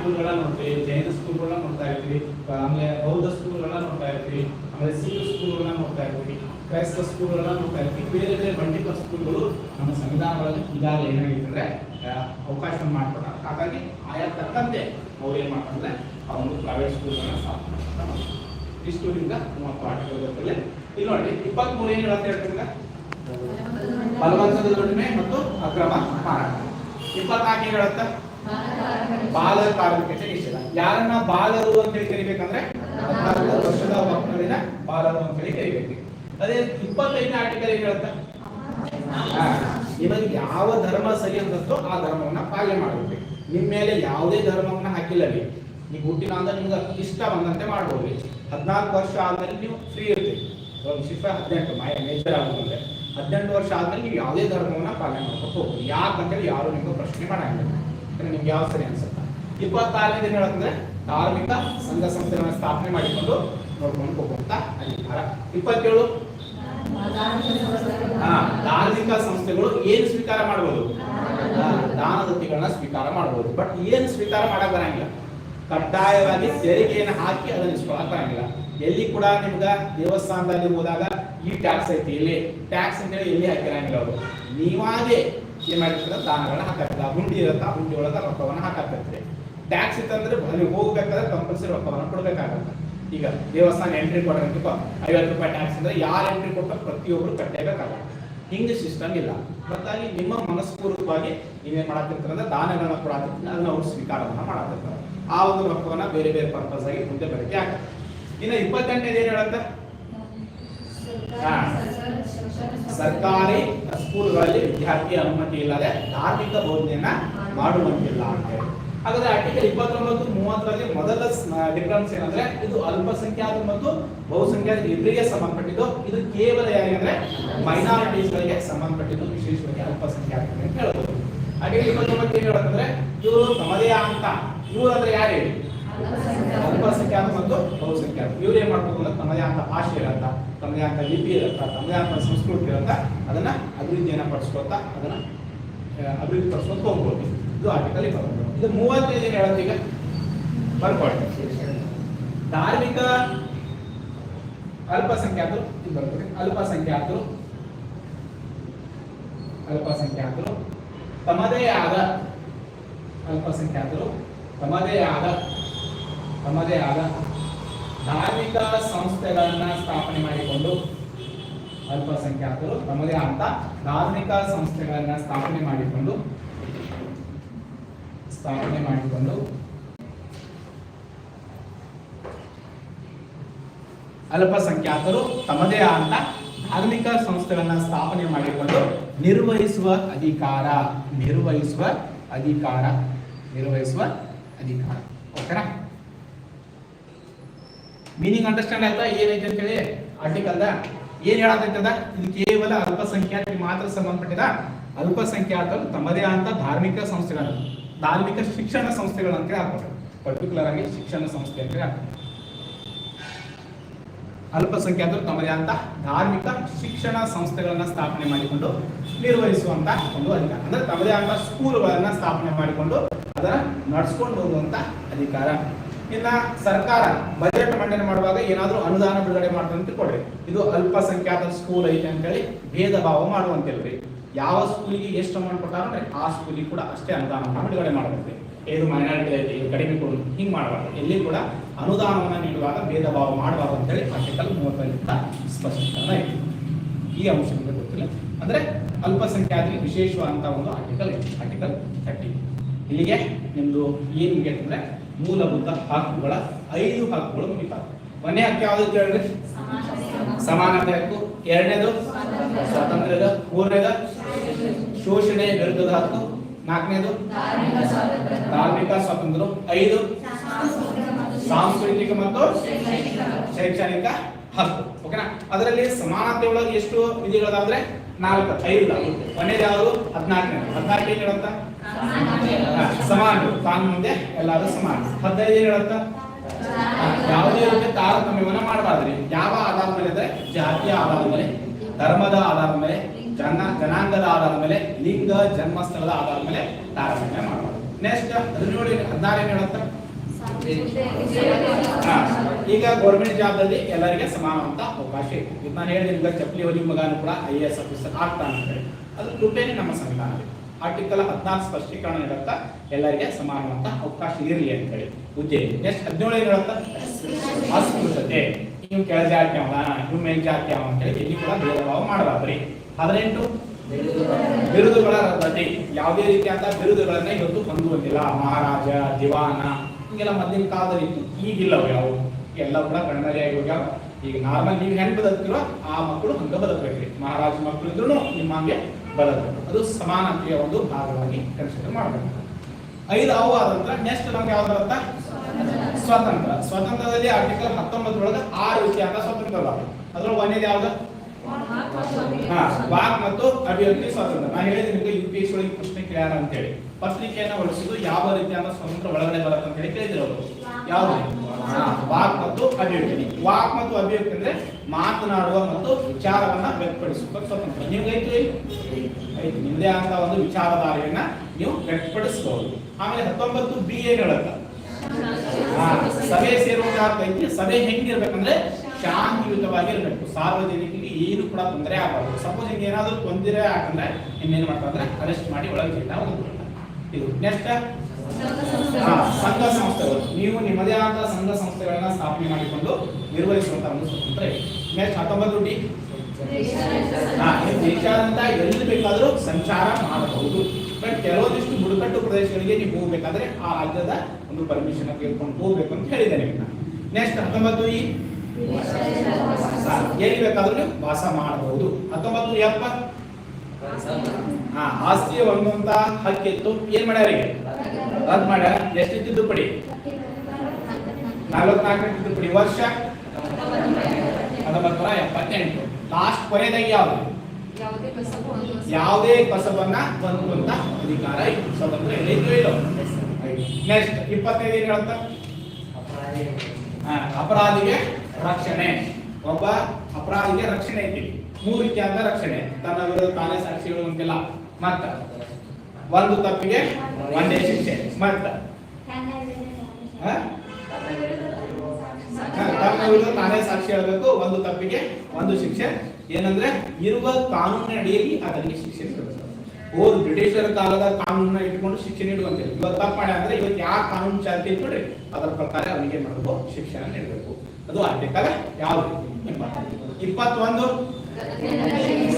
ಸ್ಕೂಲ್ಗಳನ್ನ ನೋಡ್ತೀವಿ ಜೈನ ಸ್ಕೂಲ್ಗಳನ್ನ ನೋಡ್ತಾ ಇರ್ತೀವಿ ಆಮೇಲೆ ಬೌದ್ಧ ಸ್ಕೂಲ್ಗಳನ್ನ ನೋಡ್ತಾ ಇರ್ತೀವಿ ಆಮೇಲೆ ಸಿಖ್ ಸ್ಕೂಲ್ಗಳನ್ನ ನೋಡ್ತಾ ಇರ್ತೀವಿ ಕ್ರೈಸ್ತ ಸ್ಕೂಲ್ಗಳನ್ನ ನೋಡ್ತಾ ಇರ್ತೀವಿ. ಬೇರೆ ಬೇರೆ ಬಂಡಿತ ಸ್ಕೂಲ್ಗಳು ನಮ್ಮ ಸಂವಿಧಾನಗಳಲ್ಲಿ ಈಗಾಗಲೇ ಏನಾಗಿದೆ ಅಂದ್ರೆ ಅವಕಾಶ ಮಾಡಿಕೊಟ್ಟ ಹಾಗಾಗಿ ಆಯಾ ತಕ್ಕಂತೆ ಅವ್ರು ಏನ್ ಮಾಡ್ತಾರೆ ಒಂದು ಪ್ರೈವೇಟ್ ಸ್ಕೂಲ್ಗಳನ್ನ ಸ್ಥಾಪನೆ ಮಾಡ್ತಾರೆ ಇಷ್ಟು ಇಂದ ಮೂವತ್ತು ಇಲ್ಲಿ ನೋಡಿ ಇಪ್ಪತ್ಮೂರು ಏನು ಹೇಳುತ್ತೆ ಹೇಳ್ತೀರಾ? ಬಲವಂತದ ದುಡಿಮೆ ಮತ್ತು ಅಕ್ರಮ ಮಾರಾಟ. ಇಪ್ಪತ್ನಾಲ್ಕು ಏನು ಹೇಳುತ್ತೆ? ಬಾಲ ಕಾರ್ಮಿಕತೆ ನಿಷೇಧ. ಯಾರನ್ನ ಬಾಲರು ಅಂತ ಹೇಳಿ ಕರಿಬೇಕಂದ್ರೆ ಹದಿನಾಲ್ಕು ವರ್ಷದ ಮಕ್ಕಳಿನ ಬಾಲರು ಅಂತ ಹೇಳಿ ಕರಿಬೇಕು. ಅದೇ ಇಪ್ಪತ್ತೈದನೇ ಆರ್ಟಿಕಲ್ ಏನ್ ಹೇಳುತ್ತೆ? ನಿಮಗೆ ಯಾವ ಧರ್ಮ ಸರಿ ಅಂತೋ ಆ ಧರ್ಮವನ್ನ ಪಾಲನೆ ಮಾಡಬೇಕು. ನಿಮ್ಮ ಮೇಲೆ ಯಾವುದೇ ಧರ್ಮವನ್ನ ಹಾಕಿಲ್ಲ ನೀವು ಹುಟ್ಟಿನ ಅಂದ್ರೆ ನಿಮ್ಗೆ ಇಷ್ಟ ಬಂದಂತೆ ಮಾಡ್ಬೋದು. ಹದಿನಾಲ್ಕು ವರ್ಷ ಆದ್ಮೇಲೆ ನೀವು ಫ್ರೀ ಇರ್ತೀರಿ. ಇವಾಗ ಶಿಫ ಹದಿನೆಂಟು ನೇಚರ್ ಆಗುತ್ತೆ ಹದಿನೆಂಟು ವರ್ಷ ಆದ್ಮೇಲೆ ನೀವು ಯಾವುದೇ ಧರ್ಮವನ್ನ ಪಾಲನೆ ಮಾಡ್ಕೊಂಡು ಹೋಗ್ಬೋದು. ಯಾಕಂತೇಳಿ ಯಾರು ನಿಮ್ಗೆ ಪ್ರಶ್ನೆ ಯಾಕಂದ್ರೆ ನಿಮ್ಗೆ ಯಾವ ಸರಿ ಅನ್ಸುತ್ತೆ? ಇಪ್ಪತ್ತಾರನೇ ದಿನ ಹೇಳಂದ್ರೆ ಧಾರ್ಮಿಕ ಸಂಘ ಸಂಸ್ಥೆಗಳನ್ನ ಸ್ಥಾಪನೆ ಮಾಡಿಕೊಂಡು ನೋಡ್ಕೊಂಡು ಹೋಗುವಂತ ಅಧಿಕಾರ. ಇಪ್ಪತ್ತೇಳು? ಹಾ, ಧಾರ್ಮಿಕ ಸಂಸ್ಥೆಗಳು ಏನ್ ಸ್ವೀಕಾರ ಮಾಡಬಹುದು ದಾನದತ್ತಿಗಳನ್ನ ಸ್ವೀಕಾರ ಮಾಡಬಹುದು ಬಟ್ ಏನು ಸ್ವೀಕಾರ ಮಾಡಕ್ ಬರಂಗಿಲ್ಲ. ಕಡ್ಡಾಯವಾಗಿ ತೆರಿಗೆಯನ್ನು ಹಾಕಿ ಅದನ್ನ ಇಸ್ಕೊಳಕ್ ಬರಂಗಿಲ್ಲ. ಎಲ್ಲಿ ಕೂಡ ನಿಮ್ಗ ದೇವಸ್ಥಾನದಲ್ಲಿ ಹೋದಾಗ ಈ ಟ್ಯಾಕ್ಸ್ ಐತಿ ಇಲ್ಲಿ. ಟ್ಯಾಕ್ಸ್ ಅಂತೇಳಿ ಎಲ್ಲಿ ಹಾಕಿರಂಗಿಲ್ಲ ಅವರು. ನೀವಾಗೆ ಏನ್ ಮಾಡಿರ್ತಾರೆ ದಾನಗಳನ್ನ ಹಾಕಿರ್ತೀರ ಹುಂಡಿ ಇರತ್ತ ಆ ಹುಂಡಿ ಒಳಗ ರೊಕ್ಕವನ್ನ ಹಾಕಿರ್ತೀರಿ ಟ್ಯಾಕ್ಸ್ ಇತ್ತಂದ್ರೆ ಅಲ್ಲಿ ಹೋಗ್ಬೇಕಾದ್ರೆ ಕಂಪಲ್ಸರಿ ರೊಕ್ಕವನ್ನ ಕೊಡ್ಬೇಕಾಗತ್ತೆ. ಈಗ ದೇವಸ್ಥಾನ ಎಂಟ್ರಿ ಕೊಡೋದಕ್ಕೆ ಐವತ್ತು ರೂಪಾಯಿ ಟ್ಯಾಕ್ಸ್ ಅಂದ್ರೆ ಯಾರು ಎಂಟ್ರಿ ಕೊಟ್ಟರೆ ಪ್ರತಿಯೊಬ್ರು ಕಟ್ಟಬೇಕಾಗತ್ತೆ ಹಿಂಗೆ ಸಿಸ್ಟಮ್ ಇಲ್ಲ. ಮತ್ತಾಗಿ ನಿಮ್ಮ ಮನಸ್ಪೂರ್ವಕವಾಗಿ ನೀವೇನ್ ಅಂದ್ರೆ ದಾನಗಳನ್ನ ಕೊಡತ್ತಿರ್ತಾರೆ ಅದನ್ನ ಅವ್ರು ಸ್ವೀಕಾರವನ್ನ ಮಾಡತ್ತಿರ್ತಾರೆ ಆ ಒಂದು ರೊಕ್ಕವನ್ನ ಬೇರೆ ಬೇರೆ ಪರ್ಪಸ್ ಆಗಿ ಮುಂದೆ ಬರಕ್ಕೆ ಆಗತ್ತೆ. ಇನ್ನು ಇಪ್ಪತ್ತೆಂಟನೇದು ಏನು ಹೇಳುತ್ತೆ? ಹಾ. ಸರ್ಕಾರಿ ಸ್ಕೂಲ್ಗಳಲ್ಲಿ ವಿದ್ಯಾರ್ಥಿ ಅನುಮತಿ ಇಲ್ಲದೆ ಧಾರ್ಮಿಕ ಬೋಧನೆಯನ್ನ ಮಾಡುವಂತಿಲ್ಲ ಅಂತ ಹೇಳಿ. ಹಾಗಾದ್ರೆ ಆರ್ಟಿಕಲ್ ಇಪ್ಪತ್ತೊಂಬತ್ತು, ಮೂವತ್ತರಲ್ಲಿ ಮೊದಲ ಡಿಫರೆನ್ಸ್ ಏನಂದ್ರೆ ಇದು ಅಲ್ಪಸಂಖ್ಯಾತ ಮತ್ತು ಬಹುಸಂಖ್ಯಾತ ಇಬ್ಬರಿಗೆ ಸಂಬಂಧಪಟ್ಟಿದ್ದು. ಇದು ಕೇವಲ ಯಾರಿಗಂದ್ರೆ ಮೈನಾರಿಟೀಸ್ ಗಳಿಗೆ ಸಂಬಂಧಪಟ್ಟಿದ್ದು, ವಿಶೇಷವಾಗಿ ಅಲ್ಪಸಂಖ್ಯಾತ ಅಂತ ಹೇಳ್ಬೋದು. ಹಾಗೆ ಇಪ್ಪತ್ತೊಂಬತ್ತು ಏನ್ ಹೇಳೋದಂದ್ರೆ ಇವರು ತಮ್ಮದೇ ಅಂತ ಇವರು ಅಂದ್ರೆ ಯಾರು ಹೇಳಿ? ಅಲ್ಪಸಂಖ್ಯಾತ ಮತ್ತು ಬಹುಸಂಖ್ಯಾತ ಇವ್ರು ಮಾಡ್ಬೇಕು ಅಂದ್ರೆ ತಮ್ಮದೇ ಅಂತ ಭಾಷೆ ಇರತ್ತ ತಮ್ಮದೇ ಆದ ಲಿಪಿ ಇರತ್ತ ತಮ್ಮದೇ ಆದ ಸಂಸ್ಕೃತಿ ಇರತ್ತ ಅದನ್ನ ಅಭಿವೃದ್ಧಿಯನ್ನ ಪಡಿಸ್ಕೊತಾ ಅದನ್ನ ಅಭಿವೃದ್ಧಿ ಪಡಿಸ್ಕೊತ ಹೋಗ್ಬೋದು. ಇದು ಆರ್ಟಿಕಲ್ ಇಪ್ಪತ್ತೊಂದು ಇದು ಮೂವತ್ತೈದು ಏನ್ ಹೇಳುತ್ತೆ ಈಗ? ಬರ್ಕೊಳ್ಳಿ. ಧಾರ್ಮಿಕ ಅಲ್ಪಸಂಖ್ಯಾತರು, ಇದು ಬರ್ತದೆ. ಅಲ್ಪಸಂಖ್ಯಾತರು ಅಲ್ಪಸಂಖ್ಯಾತರು, ತಮ್ಮದೇ ಆದ, ಅಲ್ಪಸಂಖ್ಯಾತರು, ತಮ್ಮದೇ ಆದ ತಮ್ಮದೇ ಆದ ಧಾರ್ಮಿಕ ಸಂಸ್ಥೆಗಳನ್ನ ಸ್ಥಾಪನೆ ಮಾಡಿಕೊಂಡು ಅಲ್ಪಸಂಖ್ಯಾತರು ತಮ್ಮದೇ ಆದ ಧಾರ್ಮಿಕ ಸಂಸ್ಥೆಗಳನ್ನ ಸ್ಥಾಪನೆ ಮಾಡಿಕೊಂಡು ಸ್ಥಾಪನೆ ಮಾಡಿಕೊಂಡು ಅಲ್ಪಸಂಖ್ಯಾತರು ತಮ್ಮದೇ ಆದ ಧಾರ್ಮಿಕ ಸಂಸ್ಥೆಗಳನ್ನ ಸ್ಥಾಪನೆ ಮಾಡಿಕೊಂಡು ನಿರ್ವಹಿಸುವ ಅಧಿಕಾರ ನಿರ್ವಹಿಸುವ ಅಧಿಕಾರ ನಿರ್ವಹಿಸುವ ಅಧಿಕಾರ. ಓಕೆನಾ ಮೀನಿಂಗ್ ಅಂಡರ್ಸ್ಟ್ಯಾಂಡ್ ಆಯ್ತಾ? ಏನೈತೆ ಅಂತ ಹೇಳಿ ಆರ್ಟಿಕಲ್ದ ಏನ್ ಹೇಳತೈತದ ಇದು ಕೇವಲ ಅಲ್ಪಸಂಖ್ಯಾತರಿಗೆ ಮಾತ್ರ ಸಂಬಂಧಪಟ್ಟಿದ ಅಲ್ಪಸಂಖ್ಯಾತರು ತಮ್ಮದೇ ಆದ ಧಾರ್ಮಿಕ ಸಂಸ್ಥೆಗಳು ಧಾರ್ಮಿಕ ಶಿಕ್ಷಣ ಸಂಸ್ಥೆಗಳು ಅಂತ ಹೇಳಿ ಪರ್ಟಿಕ್ಯುಲರ್ ಆಗಿ ಶಿಕ್ಷಣ ಸಂಸ್ಥೆ ಅಂತ ಹಾಕ್ಬೋದು ಅಲ್ಪಸಂಖ್ಯಾತರು ತಮ್ಮದೇ ಆದ ಧಾರ್ಮಿಕ ಶಿಕ್ಷಣ ಸಂಸ್ಥೆಗಳನ್ನ ಸ್ಥಾಪನೆ ಮಾಡಿಕೊಂಡು ನಿರ್ವಹಿಸುವಂತ ಒಂದು ಅಧಿಕಾರ. ಅಂದ್ರೆ ತಮ್ಮದೇ ಆದ ಸ್ಕೂಲ್ಗಳನ್ನ ಸ್ಥಾಪನೆ ಮಾಡಿಕೊಂಡು ಅದನ್ನ ನಡ್ಸ್ಕೊಂಡು ಹೋಗುವಂತ ಅಧಿಕಾರ. ಇನ್ನ ಸರ್ಕಾರ ಬಜೆಟ್ ಮಂಡನೆ ಮಾಡುವಾಗ ಏನಾದರೂ ಅನುದಾನ ಬಿಡುಗಡೆ ಮಾಡ್ತಂತ ಕೊಡ್ರಿ ಇದು ಅಲ್ಪಸಂಖ್ಯಾತ ಸ್ಕೂಲ್ ಐತೆ ಅಂತೇಳಿ ಭೇದ ಭಾವ ಮಾಡುವಂತಿಲ್ರಿ ಯಾವ ಸ್ಕೂಲಿಗೆ ಎಷ್ಟು ಅಮೌಂಟ್ ಕೊಟ್ಟಾರೆ ಆ ಸ್ಕೂಲಿಗೆ ಕೂಡ ಅಷ್ಟೇ ಅನುದಾನವನ್ನು ಬಿಡುಗಡೆ ಮಾಡಬೇಕು ಇದು ಮೈನಾರಿಟಿ ಐತಿ ಇದು ಕಡಿಮೆ ಕೊಡು, ಹಿಂಗೆ ಮಾಡಬಾರ್ದು. ಎಲ್ಲಿ ಕೂಡ ಅನುದಾನವನ್ನು ನೀಡುವಾಗ ಭೇದ ಭಾವ ಮಾಡಬಾರ್ದು ಅಂತೇಳಿ ಆರ್ಟಿಕಲ್ ಮೂವತ್ತೈದರಿಂದ ಸ್ಪಷ್ಟೀಕರಣ ಐತಿ ಈ ಅಂಶ ಗೊತ್ತಿಲ್ಲ. ಅಂದ್ರೆ ಅಲ್ಪಸಂಖ್ಯಾತರಿಗೆ ವಿಶೇಷವಾದಂತಹ ಒಂದು ಆರ್ಟಿಕಲ್ ಐತಿ. ಆರ್ಟಿಕಲ್ ಥರ್ಟಿ ಇಲ್ಲಿಗೆ ನಿಮ್ದು ಏನ್ ಅಂದ್ರೆ ಮೂಲಭೂತ ಹಕ್ಕುಗಳ ಐದು ಹಕ್ಕುಗಳು ಮುಗಿತಾವೆ ಕೊನೆ ಹಕ್ಕು ಯಾವ್ದು ಅಂತ ಹೇಳಿದ್ರೆ ಸಮಾನತೆ ಹಕ್ಕು. ಎರಡನೇದು? ಸ್ವಾತಂತ್ರ್ಯದ. ಮೂರನೇದು? ಶೋಷಣೆ ವಿರುದ್ಧದ ಹಕ್ಕು. ನಾಲ್ಕನೇದು? ಧಾರ್ಮಿಕ ಸ್ವಾತಂತ್ರ್ಯ. ಐದು? ಸಾಂಸ್ಕೃತಿಕ ಮತ್ತು ಶೈಕ್ಷಣಿಕ ಹಕ್ಕು. ಓಕೆನಾ? ಅದರಲ್ಲಿ ಸಮಾನತೆ ಒಳಗೆ ಎಷ್ಟು ವಿಧಿಗಳದಾದ್ರೆ ನಾಲ್ಕು ಐದು. ಕೊನೆಯದು ಯಾವುದು? ಹದಿನಾಲ್ಕನೇ. ಹದಿನಾಲ್ಕು ಏನ್ ಹೇಳುತ್ತ ಸಮಾನ. ತಾನು ಮುಂದೆ ಎಲ್ಲಾರು ಸಮಾನ. ಹದಿನೈದು ಏನು ಹೇಳುತ್ತ ಯಾವುದೇ ರೀತಿ ತಾರತಮ್ಯವನ್ನ ಮಾಡಬಾರ್ದ್ರಿ. ಯಾವ ಆಧಾರದ ಮೇಲೆ ಅಂದ್ರೆ ಜಾತಿಯ ಆಧಾರದ ಮೇಲೆ ಧರ್ಮದ ಆಧಾರದ ಮೇಲೆ ಜನ ಜನಾಂಗದ ಆಧಾರದ ಮೇಲೆ ಲಿಂಗ ಜನ್ಮಸ್ಥಳದ ಆಧಾರದ ಮೇಲೆ ತಾರತಮ್ಯ ಮಾಡಬಾರ್ದು. ನೆಕ್ಸ್ಟ್ ಹದಿನೇಳು ಹದಿನಾರು ಏನು ಹೇಳುತ್ತ ಈಗ ಗೌರ್ಮೆಂಟ್ ಜಾಬ್ ಅಲ್ಲಿ ಎಲ್ಲರಿಗೆ ಸಮಾನವಂತ ಅವಕಾಶ ಇದೆ ಇದು ನಾನು ಹೇಳಿದ ಚಪ್ಪಲಿ ಹೊಲಿ ಮಗನು ಕೂಡ ಐ ಎ ಎಸ್ ಆಫೀಸರ್ ಆಗ್ತಾನೆ ಅಂತ ಹೇಳಿ. ಅದು ದುಡ್ಡೇನೆ ನಮ್ಮ ಸಂವಿಧಾನ ಆರ್ಟಿಕಲ್ ಹದಿನಾಲ್ಕು ಸ್ಪಷ್ಟೀಕರಣ ನೀಡುತ್ತಾ ಎಲ್ಲರಿಗೆ ಸಮಾನವಂತ ಅವಕಾಶ ಇರಲಿ ಅಂತ ಹೇಳಿ. ಹುದ್ದೆ ನೆಕ್ಸ್ಟ್ ಹದಿನೇಳು ಏನ್ ಹೇಳುತ್ತಾ? ಅಸ್ಪೃಶ್ಯತೆ. ನೀವು ಕೆಳ ಜಾತಿ ಅವ, ನೀವು ಜಾತಿ ಅವ ಅಂತ ಹೇಳಿ ಇಲ್ಲಿ ಕೂಡ ಭೇದಭಾವ ಮಾಡಬಾರ್ದ್ರಿ. ಹದಿನೆಂಟು, ಬಿರುದುಗಳ ರದ್ದತಿ. ಯಾವುದೇ ರೀತಿಯಾದ ಬಿರುದುಗಳನ್ನ ಇವತ್ತು ಹೊಂದುವಂತಿಲ್ಲ. ಮಹಾರಾಜ, ದಿವಾನ, ಹಿಂಗೆಲ್ಲ ಮೊದಲಿನ ಕಾಲದಲ್ಲಿ ಇತ್ತು. ಈಗಿಲ್ಲವು ಎಲ್ಲ ಕೂಡ ಕಣ್ಮರೆಯಾಗಿ ಹೋಗ್ಯಾವ ಈಗ ನಾರ್ಮಲ್ ನೀವು ಹೆಂಗ್ ಬದುಕ್ತಿರೋ ಆ ಮಕ್ಕಳು ಹಂಗ ಬದುಕಬೇಕ್ರಿ ಮಹಾರಾಜ ಮಕ್ಕಳು ಇದ್ರು ನಿಮ್ಮ ಹಂಗೆ ಬದುಕಬೇಕು ಅದು ಸಮಾನತೆಯ ಒಂದು ಭಾಗವಾಗಿ ಕನ್ಸಿಡರ್ ಮಾಡಬೇಕು. ಐದು ಅವು ಆದ ನಂತರ ನೆಕ್ಸ್ಟ್ ನಮ್ಗೆ ಯಾವ್ದು ಬರುತ್ತಾ? ಸ್ವತಂತ್ರ. ಸ್ವತಂತ್ರದಲ್ಲಿ ಆರ್ಟಿಕಲ್ ಹತ್ತೊಂಬತ್ತರೊಳಗೆ ಆರು ಅಂತ ಸ್ವತಂತ್ರ ಅದ್ರ ಅದ್ರೊಳಗೆ ಒಂದೇದು ಯಾವ್ದು? ಹಾ ವಾಕ್ ಮತ್ತು ಅಭಿವ್ಯಕ್ತಿ ಸ್ವಾತಂತ್ರ್ಯ ನಾನು ಹೇಳಿದ್ರೆ ನಿಮ್ಗೆ ಯು ಪಿ ಎಸ್ ಒಳಗೆ ಪ್ರಶ್ನೆ ಕೇಳ್ಯಾರ ಅಂತ ಹೇಳಿ ಪತ್ರಿಕೆಯನ್ನ ಹೊರಡಿಸಿದ್ದು ಯಾವ ರೀತಿಯಾದ ಸ್ವತಂತ್ರ ಒಳಗಡೆ ಬರುತ್ತೆ ಅಂತ ಹೇಳಿ ಕೇಳಿದ್ರು ಅವರು. ಯಾವ್ದು? ವಾಕ್ ಮತ್ತು ಅಭಿವ್ಯಕ್ತಿ. ವಾಕ್ ಮತ್ತು ಅಭಿವ್ಯಕ್ತಿ ಅಂದ್ರೆ ಮಾತನಾಡುವ ಮತ್ತು ವಿಚಾರವನ್ನ ವ್ಯಕ್ತಪಡಿಸುವ ಸ್ವತಂತ್ರ. ನಿಮ್ಗೆ ಐತಿ ನಿಮ್ದೇ ಆದ ಒಂದು ವಿಚಾರಧಾರೆಯನ್ನ ನೀವು ವ್ಯಕ್ತಪಡಿಸಬಹುದು ಆಮೇಲೆ ಹತ್ತೊಂಬತ್ತು ಬಿ ಎ ಹೇಳುತ್ತೆ ಸಭೆ ಸೇರುವಂತ ಅರ್ಥ ಐತಿ ಸಭೆ ಹೆಂಗಿರ್ಬೇಕಂದ್ರೆ ಶಾಂತಿಯುತವಾಗಿರ್ಬೇಕು ಸಾರ್ವಜನಿಕರಿಗೆ ಏನು ಕೂಡ ತೊಂದರೆ ಆಗಬಾರ್ದು. ಸಪೋಸ್ ಏನಾದರೂ ಏನಾದ್ರು ತೊಂದರೆ ಆಗಂದ್ರೆ ಇನ್ನೇನ್ ಮಾಡ್ತಾರೆ ಅಂದ್ರೆ ಅರೆಸ್ಟ್ ಮಾಡಿ ಒಳಗೆ ಹೋಗ್ತಾರೆ ಇದು ನೆಕ್ಸ್ಟ್. ಸಂಘ ಸಂಸ್ಥೆಗಳು. ನೀವು ನಿಮ್ಮದೇ ಆದ ಸಂಘ ಸಂಸ್ಥೆಗಳನ್ನ ಸ್ಥಾಪನೆ ಮಾಡಿಕೊಂಡು ನಿರ್ವಹಿಸುವಂತ ಒಂದು ಸ್ವತಂತ್ರ ಇದೆ. ನೆಕ್ಸ್ಟ್ ಹತ್ತೊಂಬತ್ತು ಡಿ. ಎಲ್ಲಿ ಬೇಕಾದರೂ ಸಂಚಾರ ಮಾಡಬಹುದು. ಬಟ್ ಕೆಲವೊಂದಿಷ್ಟು ಬುಡಕಟ್ಟು ಪ್ರದೇಶಗಳಿಗೆ ನೀವು ಹೋಗ್ಬೇಕಾದ್ರೆ ಆ ರಾಜ್ಯದ ಒಂದು ಪರ್ಮಿಷನ್ ಕೇಳ್ಕೊಂಡು ಹೋಗ್ಬೇಕು ಅಂತ ಹೇಳಿದೆ ನಾನು. ನೆಕ್ಸ್ಟ್ ಹತ್ತೊಂಬತ್ತು ಈ ಎಲ್ಲಿ ಬೇಕಾದ್ರೂ ನೀವು ವಾಸ ಮಾಡಬಹುದು. ಹತ್ತೊಂಬತ್ತು ಎಪ್ಪ ಹಾ ಆಸ್ತಿಯ ಹೊಂದುವಂತ ಹಕ್ಕಿತ್ತು. ಏನ್ ಮಾಡ್ಯಾರ? ಈಗ ರದ್ದು ಮಾಡ್ಯಾರ. ಎಷ್ಟು ತಿದ್ದುಪಡಿ? ನಲವತ್ನಾಲ್ಕನೇ ತಿದ್ದುಪಡಿ. ವರ್ಷ? ಹತ್ತೊಂಬತ್ತು ನೂರ ಎಪ್ಪತ್ತೆಂಟು. ಲಾಸ್ಟ್ ಕೊನೆಯದಾಗಿ ಯಾವುದು? ಯಾವುದೇ ಕಸಬನ್ನ ಹೊಂದುವಂತ ಅಧಿಕಾರ. ಸ್ವತಂತ್ರ ಎಲ್ಲಿದ್ದು ಇಲ್ಲ. ನೆಕ್ಸ್ಟ್ ಇಪ್ಪತ್ತೈದು ಏನ್ ಹೇಳುತ್ತ? ಹಾ, ಅಪರಾಧಿಗೆ ರಕ್ಷಣೆ. ಒಬ್ಬ ಅಪರಾಧಿಗೆ ರಕ್ಷಣೆ ಐತಿ ಮೂರು ಅಂತ ರಕ್ಷಣೆ. ತನ್ನ ವಿರುದ್ಧ ತಾನೇ ಸಾಕ್ಷಿ ಹೇಳುವಂತಿಲ್ಲ ಮತ್ತ? ಒಂದು ತಪ್ಪಿಗೆ ಒಂದೇ ಶಿಕ್ಷೆ. ಮತ್ತ? ತಮ್ಮ ವಿರುದ್ಧ ತಾನೇ ಸಾಕ್ಷಿ ಹೇಳಬೇಕು ಒಂದು ತಪ್ಪಿಗೆ ಒಂದು ಶಿಕ್ಷೆ. ಏನಂದ್ರೆ ಇರುವ ಕಾನೂನಿನ ಅಡಿಯಲ್ಲಿ ಅದಕ್ಕೆ ಶಿಕ್ಷೆ ನೀಡಬೇಕು. ಓದ್ ಬ್ರಿಟಿಷರ ಕಾಲದ ಕಾನೂನನ್ನ ಇಟ್ಕೊಂಡು ಶಿಕ್ಷೆ ನೀಡುವಂತಿಲ್ಲ ಇವತ್ತು ತಪ್ಪು ಮಾಡಿ ಅಂದ್ರೆ ಇವತ್ತು ಯಾವ ಕಾನೂನು ಚಾಲ್ತಿ ನೋಡ್ರಿ ಅದರ ಪ್ರಕಾರ ಅವನಿಗೆ ಮಾಡಬೇಕು ಶಿಕ್ಷಣ ನೀಡಬೇಕು. ಅದು ಆರ್ಥಿಕ ಯಾವ ರೀತಿ ಇಪ್ಪತ್ತೊಂದು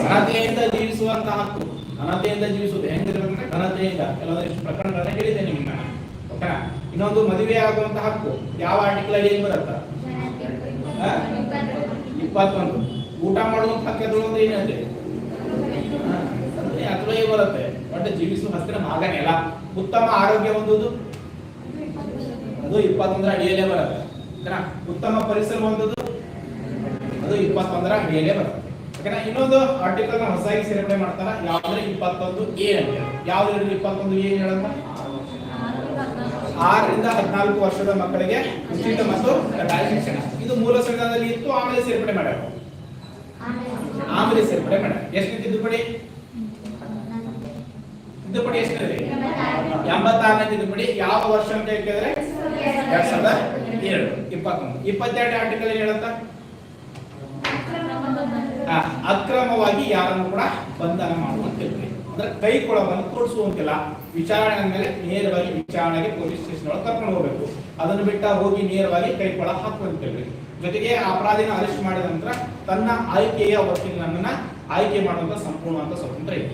ಘನತೆಯಿಂದ ಜೀವಿಸುವಂತ ಹಕ್ಕು. ಘನತೆಯಿಂದ ಜೀವಿಸುವುದು ಹೆಂಗಿರ್ಬೇಕಂದ್ರೆ ಘನತೆಯಿಂದ. ಕೆಲವೊಂದಿಷ್ಟು ಪ್ರಕರಣಗಳನ್ನ ಹೇಳಿದೆ ನಿಮ್ಗೆ ನಾನು. ಓಕೆನಾ ಇನ್ನೊಂದು ಮದುವೆ ಆಗುವಂತ ಹಕ್ಕು. ಯಾವ ಆರ್ಟಿಕಲ್ ಅಡಿ ಏನು ಬರುತ್ತ? ಇಪ್ಪತ್ತೊಂದು. ಊಟ ಮಾಡುವಂತ ಹಕ್ಕು ಎದುರು ಏನಂತೆ ಅದ್ರೊಳಗೆ ಬರುತ್ತೆ. ಬಟ್ ಜೀವಿಸುವ ಹಸ್ತಿನ ಮಾರ್ಗನೇ ಅಲ್ಲ. ಉತ್ತಮ ಆರೋಗ್ಯ ಹೊಂದುವುದು? ಅದು ಇಪ್ಪತ್ತೊಂದರ ಅಡಿಯಲ್ಲೇ ಬರುತ್ತೆ. ಉತ್ತಮ ಪರಿಸರ ಹೊಂದುವುದು? ಅದು ಇಪ್ಪತ್ತೊಂದರ ಅಡಿಯಲ್ಲೇ ಬರುತ್ತೆ. ಓಕೆನಾ ಇನ್ನೊಂದು ಆರ್ಟಿಕಲ್ನ ಹೊಸದಾಗಿ ಸೇರ್ಪಡೆ ಮಾಡ್ತಾರ? ಯಾವ್ದ್ರೆ ಇಪ್ಪತ್ತೊಂದು ಎ ಅಂತ ಯಾವ್ದು ಇಪ್ಪತ್ತೊಂದು ಎ ಹೇಳಮ್ಮ ಆರರಿಂದ ಹದಿನಾಲ್ಕು ವರ್ಷದ ಮಕ್ಕಳಿಗೆ ಉಚಿತ ಮತ್ತು ಕಡ್ಡಾಯ ಶಿಕ್ಷಣ. ಇದು ಮೂಲ ಸಂವಿಧಾನದಲ್ಲಿ ಇತ್ತು ಆಮೇಲೆ ಸೇರ್ಪಡೆ ಮಾಡ್ಯಾರ. ಆಮೇಲೆ ಸೇರ್ಪಡೆ ಮಾಡ್ಯಾರ. ಎಷ್ಟು ತಿದ್ದುಪಡಿ? ತಿದ್ದುಪಡಿ ಎಷ್ಟಿದೆ ಎಂಬತ್ತಾರನೇ ತಿದ್ದುಪಡಿ. ಯಾವ ವರ್ಷ ಅಂತ ಹೇಳಿದ್ರೆ ಎರಡ್ ಸಾವಿರದ ಎರಡು ಇಪ್ಪತ್ತೊಂದು. ಇಪ್ಪತ್ತೆರಡು ಆರ್ಟಿಕಲ್ ಏನ್ ಹೇಳುತ್ತ? ಆ, ಅಕ್ರಮವಾಗಿ ಯಾರನ್ನು ಕೂಡ ಬಂಧನ ಮಾಡುವಂತಿಲ್ಲ ಅಂದ್ರೆ ಕೈ ಕೊಳವನ್ನು ತೋರಿಸುವಂತಿಲ್ಲ ವಿಚಾರಣೆ ಮೇಲೆ ನೇರವಾಗಿ ವಿಚಾರಣೆಗೆ ಪೊಲೀಸ್ ಸ್ಟೇಷನ್ ಒಳಗೆ ಕರ್ಕೊಂಡು ಹೋಗ್ಬೇಕು. ಅದನ್ನು ಬಿಟ್ಟ ಹೋಗಿ ನೇರವಾಗಿ ಕೈ ಕೊಳ ಹಾಕುವಂತಿಲ್ಲ ಜೊತೆಗೆ ಅಪರಾಧಿನ ಅರೆಸ್ಟ್ ಮಾಡಿದ ನಂತರ ತನ್ನ ಆಯ್ಕೆಯ ವಕೀಲನನ್ನ ಆಯ್ಕೆ ಮಾಡುವಂತ ಸಂಪೂರ್ಣವಾದ ಸ್ವತಂತ್ರ ಇದೆ.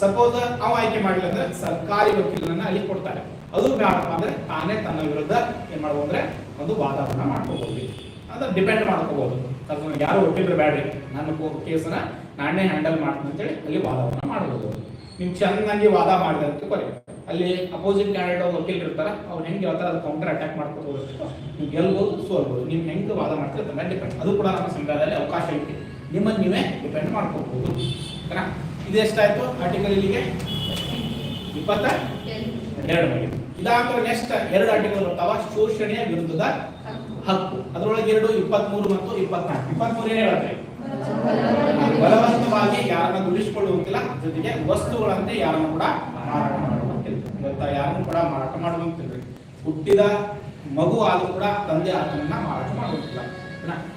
ಸಪೋಸ್ ಅವ ಆಯ್ಕೆ ಮಾಡಿಲ್ಲ ಅಂದ್ರೆ ಸರ್ಕಾರಿ ವಕೀಲನನ್ನ ಅಲ್ಲಿ ಕೊಡ್ತಾರೆ. ಅದು ಬೇಡಪ್ಪ ಅಂದ್ರೆ ತಾನೇ ತನ್ನ ವಿರುದ್ಧ ಏನ್ ಮಾಡ್ಬೋದು ಅಂದ್ರೆ ಒಂದು ವಾದವನ್ನ ಮಾಡ್ಕೋಬಹುದು ಅಂದ್ರೆ ಡಿಪೆಂಡ್ ಮಾಡ್ಕೋಬಹುದು ಅದನ್ನ ಯಾರು ವಕೀಲರು ಬೇಡ್ರಿ ನನ್ನ ಕೇಸನ್ನ ನಾನೇ ಹ್ಯಾಂಡಲ್ ಮಾಡ್ತೀನಿ ಅಂತೇಳಿ ಅಲ್ಲಿ ವಾದವನ್ನ ಮಾಡಬಹುದು ನೀವು ಚೆನ್ನಾಗಿ ವಾದ ಮಾಡಿದಂತ ಕೊನೆ ಅಲ್ಲಿ ಅಪೋಸಿಟ್ ಕ್ಯಾಂಡಿಡೇಟ್ ವಕೀಲರು ಇರ್ತಾರ ಅವ್ರು ಹೆಂಗೆ ಹೇಳ್ತಾರೆ ಅದು ಕೌಂಟರ್ ಅಟ್ಯಾಕ್ ಮಾಡ್ಕೊಂಡು ಹೋಗ್ಬೇಕು. ನೀವು ಗೆಲ್ಬೋದು ಸೋಲ್ಬೋದು. ನೀವು ಹೆಂಗೆ ವಾದ ಮಾಡ್ತೀರ ಡಿಪೆಂಡ್ ಅದು ಕೂಡ ನಮ್ಮ ಸಂವಿಧಾನದಲ್ಲಿ ಅವಕಾಶ ಐತಿ. ನಿಮ್ಮನ್ನು ನೀವೇ ಡಿಪೆಂಡ್ ಮಾಡ್ಕೋಬಹುದು ಓಕೆನಾ ಇದು ಎಷ್ಟಾಯ್ತು? ಆರ್ಟಿಕಲ್ ಇಲ್ಲಿಗೆ? ಇಪ್ಪತ್ತ? ಎರಡು. ಇದಾದ್ರೆ ಇದಾದ ನೆಕ್ಸ್ಟ್ ಎರಡು ಆರ್ಟಿಕಲ್ ಬರ್ತಾವ. ಶೋಷಣೆಯ ವಿರುದ್ಧದ ಹಕ್ಕು ಅದರೊಳಗೆ ಎರಡು, ಇಪ್ಪತ್ಮೂರು ಮತ್ತು ಇಪ್ಪತ್ನಾಲ್ಕು. ಇಪ್ಪತ್ಮೂರು ಏನ್ ಹೇಳುತ್ತೆ? ಬಲವಂತವಾಗಿ ಯಾರನ್ನ ದುಡಿಸಿಕೊಳ್ಳುವಂತಿಲ್ಲ ಜೊತೆಗೆ ವಸ್ತುಗಳಂತೆ ಯಾರನ್ನು ಕೂಡ ಮಾರಾಟ ಮಾಡುವಂತಿಲ್ಲ. ಇವತ್ತ ಯಾರನ್ನು ಕೂಡ ಮಾರಾಟ ಮಾಡುವಂತಿಲ್ಲ. ಹುಟ್ಟಿದ ಮಗು ಆದ್ರೂ ಕೂಡ ತಂದೆ ಆತನನ್ನ ಮಾರಾಟ ಮಾಡುವಂತಿಲ್ಲ.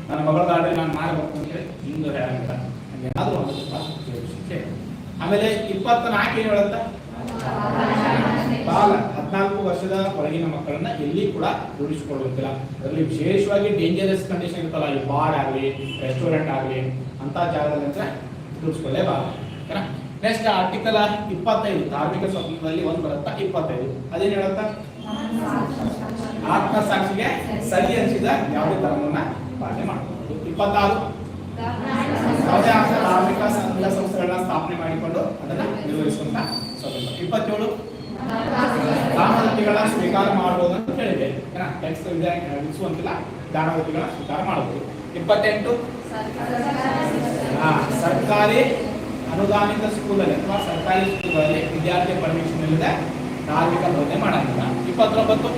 ನನ್ನ ಮಗಳ ಆಡ್ರೆ ನಾನು ಮಾರಬೇಕು ಅಂತ ಹೇಳಿ ಹಿಂಗೆ ಏನಾದ್ರೂ. ಆಮೇಲೆ ಇಪ್ಪತ್ತ ನಾಲ್ಕು ಏನು ಹೇಳುತ್ತ? ಬಾಲ ಹದಿನಾಲ್ಕು ವರ್ಷದ ಹೊರಗಿನ ಮಕ್ಕಳನ್ನ ಎಲ್ಲಿ ಕೂಡ ರೂಢಿಸಿಕೊಳ್ಳುವಂತಿಲ್ಲ. ಅದರಲ್ಲಿ ವಿಶೇಷವಾಗಿ ಡೇಂಜರಸ್ ಕಂಡೀಷನ್ ಇರ್ತಲ್ಲ ಈ ಬಾರ್ ಆಗಲಿ ರೆಸ್ಟೋರೆಂಟ್ ಆಗಲಿ ಅಂತ ಜಾಗದಲ್ಲಿ ಅಂದ್ರೆ ರೂಢಿಸ್ಕೊಳ್ಳೇಬಾರದು. ನೆಕ್ಸ್ಟ್ ಆರ್ಟಿಕಲ್ ಇಪ್ಪತ್ತೈದು, ಧಾರ್ಮಿಕ ಸ್ವತಂತ್ರದಲ್ಲಿ ಒಂದು ಬರುತ್ತಾ? ಇಪ್ಪತ್ತೈದು. ಅದೇನ್ ಹೇಳುತ್ತಾ? ಆತ್ಮಸಾಕ್ಷಿಗೆ ಸರಿ ಅನಿಸಿದ ಯಾವುದೇ ಧರ್ಮವನ್ನ ಪಾಲನೆ ಮಾಡಬಹುದು ಇಪ್ಪತ್ತಾರು. ಯಾವುದೇ ಧಾರ್ಮಿಕ ಸಂಘ ಸಂಸ್ಥೆಗಳನ್ನ ಸ್ಥಾಪನೆ ಮಾಡಿಕೊಂಡು ಅದನ್ನ ನಿರ್ವಹಿಸುವಂತ ಇಪ್ಪತ್ತೇಳು? ದಾನವತಿಗಳ ಸ್ವೀಕಾರ ಮಾಡಬಹುದು ಅಂತ ಹೇಳಿದೆ ವಿಧಾನ ನಡೆಸುವಂತಿಲ್ಲ ದಾನವತಿಗಳ ಸ್ವೀಕಾರ ಮಾಡಬಹುದು ಇಪ್ಪತ್ತೆಂಟು? ಹಾ, ಸರ್ಕಾರಿ ಅನುದಾನಿತ ಸ್ಕೂಲಲ್ಲಿ ಅಥವಾ ಸರ್ಕಾರಿ ಸ್ಕೂಲಲ್ಲಿ ವಿದ್ಯಾರ್ಥಿ ಪರ್ಮಿಷನ್ ಇಲ್ಲದೆ ಧಾರ್ಮಿಕ ಬೋಧನೆ ಮಾಡಂಗಿಲ್ಲ. ಇಪ್ಪತ್ತೊಂಬತ್ತು?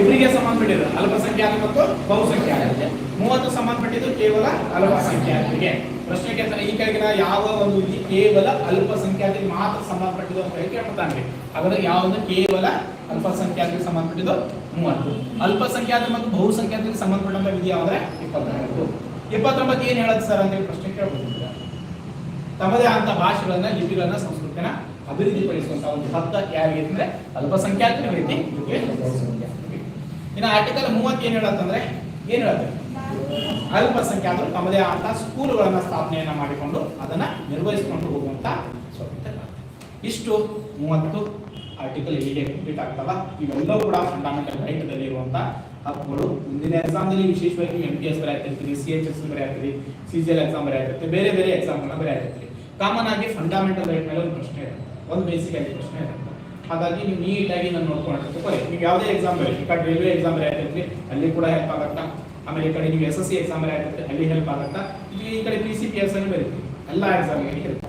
ಇವರಿಗೆ ಸಂಬಂಧಪಟ್ಟಿದ್ದು ಅಲ್ಪಸಂಖ್ಯಾತ ಮತ್ತು ಬಹುಸಂಖ್ಯಾತರಿಗೆ. ಮೂವತ್ತು ಸಂಬಂಧಪಟ್ಟಿದ್ದು ಕೇವಲ ಅಲ್ಪಸಂಖ್ಯಾತರಿಗೆ. ಪ್ರಶ್ನೆ ಕೇಳ್ತಾರೆ ಈ ಕೆಳಗಿನ ಯಾವ ಒಂದು ವಿಧಿ ಕೇವಲ ಅಲ್ಪಸಂಖ್ಯಾತರಿಗೆ ಮಾತ್ರ ಸಂಬಂಧಪಟ್ಟಿದ್ದು ಅಂತ ಕೇಳ್ತಾನೆ ಹಾಗಾದ್ರೆ ಯಾವುದು ಕೇವಲ ಅಲ್ಪಸಂಖ್ಯಾತರಿಗೆ ಸಂಬಂಧಪಟ್ಟಿದ್ದು? ಮೂವತ್ತು. ಅಲ್ಪಸಂಖ್ಯಾತ ಮತ್ತು ಬಹುಸಂಖ್ಯಾತರಿಗೆ ಸಂಬಂಧಪಟ್ಟಂತ ವಿಧಿ ಯಾವ್ದ್ರೆ? ಇಪ್ಪತ್ತೊಂಬತ್ತು ಇಪ್ಪತ್ತೊಂಬತ್ತು ಏನ್ ಹೇಳುತ್ತೆ ಸರ್ ಅಂತ ಪ್ರಶ್ನೆ ಕೇಳ್ಬೋದು ತಮ್ಮದೇ ಆದಂತ ಭಾಷೆಗಳನ್ನ, ಲಿಪಿಗಳನ್ನ ಸಂಸ್ಕೃತಿನ ಅಭಿವೃದ್ಧಿ ಪಡಿಸುವಂತ ಒಂದು ಹತ್ತ ಯಾರಿಗೆ ಅಂದ್ರೆ ಅಲ್ಪಸಂಖ್ಯಾತರ ರೀತಿ ಇನ್ನು ಆರ್ಟಿಕಲ್ ಮೂವತ್ತು ಏನು ಹೇಳತ್ತಂದ್ರೆ, ಏನು ಹೇಳುತ್ತೆ? ಅಲ್ಪಸಂಖ್ಯಾತರು ತಮ್ಮದೇ ಆದ ಸ್ಕೂಲ್ಗಳನ್ನ ಸ್ಥಾಪನೆಯನ್ನ ಮಾಡಿಕೊಂಡು ಅದನ್ನ ನಿರ್ವಹಿಸಿಕೊಂಡು ಹೋಗುವಂತ ಇಷ್ಟು ಮೂವತ್ತು ಆರ್ಟಿಕಲ್ ಹೀಗೆ ಕಂಪ್ಲೀಟ್ ಆಗ್ತಲ್ಲ ಇವೆಲ್ಲವೂ ಕೂಡ ಫಂಡಮೆಂಟಲ್ ರೈಟ್ ದಲ್ಲಿ ಇರುವಂತ ಹಕ್ಕುಗಳು. ಮುಂದಿನ ಎಕ್ಸಾಮ್ ದಲ್ಲಿ ವಿಶೇಷವಾಗಿ ಎಂ ಪಿ ಎಸ್ ಬರೆಯತ್ತಿರ್ತೀರಿ ಸಿ ಎಚ್ ಎಸ್ ಬರೆಯತ್ತೀರಿ ಸಿ ಜಿ ಎಲ್ ಎಕ್ಸಾಮ್ ಆಗಿರುತ್ತೆ ಬೇರೆ ಬೇರೆ ಎಕ್ಸಾಮ್ ಗಳನ್ನ ಬರೆಯತ್ತಿರ್ತೀರಿ. ಕಾಮನ್ ಆಗಿ ಫಂಡಮೆಂಟಲ್ ರೈಟ್ ಮೇಲೆ ಒಂದು ಪ್ರಶ್ನೆ ಇರುತ್ತೆ. ಒಂದು ಬೇಸಿಕ್ ಆಗಿ ಪ್ರಶ್ನೆ ಇರುತ್ತೆ. ಹಾಗಾಗಿ ನೀವು ನೀಟಾಗಿ ನಾನು ನೋಡ್ಕೊಂಡು ತಗೊಳ್ಳಿ ನೀವು ಯಾವುದೇ ಎಕ್ಸಾಮ್ ಬರೀ, ಈ ಕಡೆ ರೈಲ್ವೆ ಎಕ್ಸಾಮ್ ಬರೆಯತ್ತಿರ್ತೀರಿ ಅಲ್ಲಿ ಕೂಡ ಹೆಲ್ಪ್ ಆಗುತ್ತಾ. ಆಮೇಲೆ ಈ ಕಡೆ ನೀವು ಎಸ್ ಎಸ್ ಸಿ ಎಕ್ಸಾಮ್ ಬರೆಯತ್ತಿರ್ತೀರಿ ಅಲ್ಲಿ ಹೆಲ್ಪ್ ಆಗತ್ತಾ. ಈ ಕಡೆ ಪಿ ಸಿ ಪಿ ಎಸ್ ಅನ್ನು ಬರೀತೀವಿ ಎಲ್ಲ ಎಕ್ಸಾಮ್ಗಳಿಗೆ ಹೆಲ್ಪ್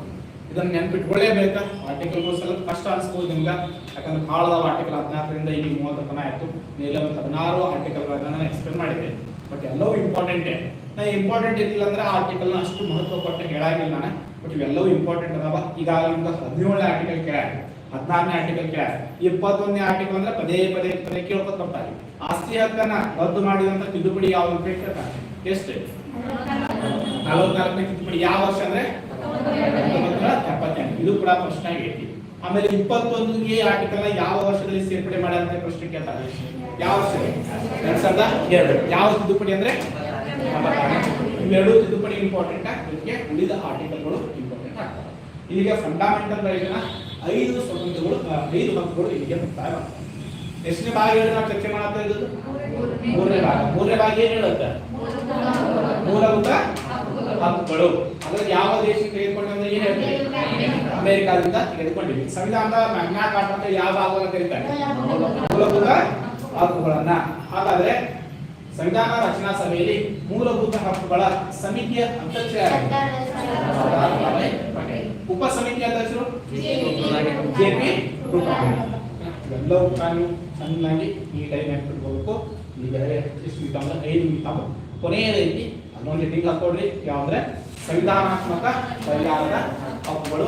ಇದನ್ನು ನೆನ್ಪಿಟ್ಕೊಳ್ಳೇಬೇಕಾ ಆರ್ಟಿಕಲ್ ಸ್ವಲ್ಪ ಕಷ್ಟ ಅನಿಸ್ಬೋದು ನಿಮ್ಗೆ. ಯಾಕಂದ್ರೆ ಭಾಳ ಆರ್ಟಿಕಲ್ ಹದಿನಾಲ್ಕರಿಂದ ಈಗ ಮೂವತ್ತು ತನ ಆಯ್ತು. ಮೇಲೆ ಒಂದು ಹದಿನಾರು ಆರ್ಟಿಕಲ್ಗಳನ್ನ ನಾನು ಎಕ್ಸ್ಪ್ಲೇನ್ ಮಾಡಿದೆ ಬಟ್ ಎಲ್ಲವೂ ಇಂಪಾರ್ಟೆಂಟೇ ನಾ ಇಂಪಾರ್ಟೆಂಟ್ ಇರಲಿಲ್ಲ ಅಂದ್ರೆ ಆರ್ಟಿಕಲ್ನ ಅಷ್ಟು ಮಹತ್ವ ಕೊಟ್ಟು ಹೇಳಾಗಿಲ್ಲ ನಾನು. ಬಟ್ ಇವೆಲ್ಲವೂ ಇಂಪಾರ್ಟೆಂಟ್ ಅದಾವ. ಈಗಾಗಲೇ ನಿಮ್ಗೆ ಹದಿನೇಳು ಆರ್ಟಿಕಲ್ ಕೇಳ್ಯಾರ ಹದಿನಾರನೇ ಆರ್ಟಿಕಲ್ ಕೇಳ ಇಪ್ಪತ್ತೊಂದನೇ ಆರ್ಟಿಕಲ್ ಅಂದ್ರೆ ಪದೇ ಪದೇ ಪದೇ ಕೇಳ್ಕೊತ ಆಸ್ತಿ ಹಕ್ಕನ್ನ ರದ್ದು ಮಾಡಿದಂತ ತಿದ್ದುಪಡಿ ಯಾವ ಅಂತ? ಎಷ್ಟು? ನಲವತ್ನಾಲ್ಕನೇ ತಿದ್ದುಪಡಿ ಯಾವ ವರ್ಷ ಅಂದ್ರೆ? ಎಪ್ಪತ್ತೆಂಟು. ಇದು ಕೂಡ ಪ್ರಶ್ನೆ ಆಗೈತಿ ಆಮೇಲೆ ಇಪ್ಪತ್ತೊಂದು ಎ ಆರ್ಟಿಕಲ್ ಯಾವ ವರ್ಷದಲ್ಲಿ ಸೇರ್ಪಡೆ ಮಾಡ್ಯಾರ ಪ್ರಶ್ನೆ ಕೇಳ್ತಾರೆ. ಯಾವ ವರ್ಷ? ಎರಡ್ ಸಾವಿರದ ಎರಡು. ಯಾವ ತಿದ್ದುಪಡಿ ಅಂದ್ರೆ? ಇವೆರಡು ತಿದ್ದುಪಡಿ ಇಂಪಾರ್ಟೆಂಟ್ ಇದಕ್ಕೆ ಉಳಿದ ಆರ್ಟಿಕಲ್ಗಳು ಇಂಪಾರ್ಟೆಂಟ್ ಆಗ್ತವೆ. ಇಲ್ಲಿಗೆ ಫಂಡಮೆಂಟಲ್ ರೈಟ್ನ ಐದು ಸ್ವತಂತ್ರಗಳು ಐದು ಹಕ್ಕುಗಳು ಇಲ್ಲಿಗೆ ಮುಕ್ತಾಯ ಎಷ್ಟನೇ ಭಾಗ ಹೇಳಿ ನಾವು ಚರ್ಚೆ ಮಾಡ್ತಾ ಇದ್ದು ಮೂರನೇ ಭಾಗ. ಮೂರನೇ ಭಾಗ ಏನ್ ಹೇಳುತ್ತೆ? ಮೂಲಭೂತ ಹಕ್ಕುಗಳು. ಅದ್ರಲ್ಲಿ ಯಾವ ದೇಶ ತೆಗೆದುಕೊಂಡು ಅಂದ್ರೆ ಏನ್ ಹೇಳ್ತೀವಿ ಅಮೆರಿಕಾದಿಂದ ತೆಗೆದುಕೊಂಡಿವಿ ಸಂವಿಧಾನದ ಮ್ಯಾಗ್ನಾ ಅಂತ ಯಾವ ಭಾಗವನ್ನು ಕರೀತಾರೆ? ಮೂಲಭೂತ ಹಕ್ಕುಗಳನ್ನ. ಹಾಗಾದ್ರೆ ಸಂವಿಧಾನ ರಚನಾ ಸಭೆಯಲ್ಲಿ ಮೂಲಭೂತ ಹಕ್ಕುಗಳ ಸಮಿತಿಯ ಅಧ್ಯಕ್ಷ ಉಪ ಸಮಿತಿ ಅಧ್ಯಕ್ಷರು ಜೆ ಪಿ. ಎಲ್ಲವೂ ನಾನು ಚೆನ್ನಾಗಿ ನೀಟಾಗಿ ನೀವು ಬೇರೆ ಎಷ್ಟು ಅಂದ್ರೆ ಐದು ಮೀಟಾಗ ಕೊನೆಯದೈತಿ ಅದೊಂದು ಹೆಡ್ಡಿಂಗ್ ಹಾಕೊಡ್ರಿ ಯಾವ್ದ್ರೆ ಸಂವಿಧಾನಾತ್ಮಕ ಪರಿಹಾರದ ಹಕ್ಕುಗಳು.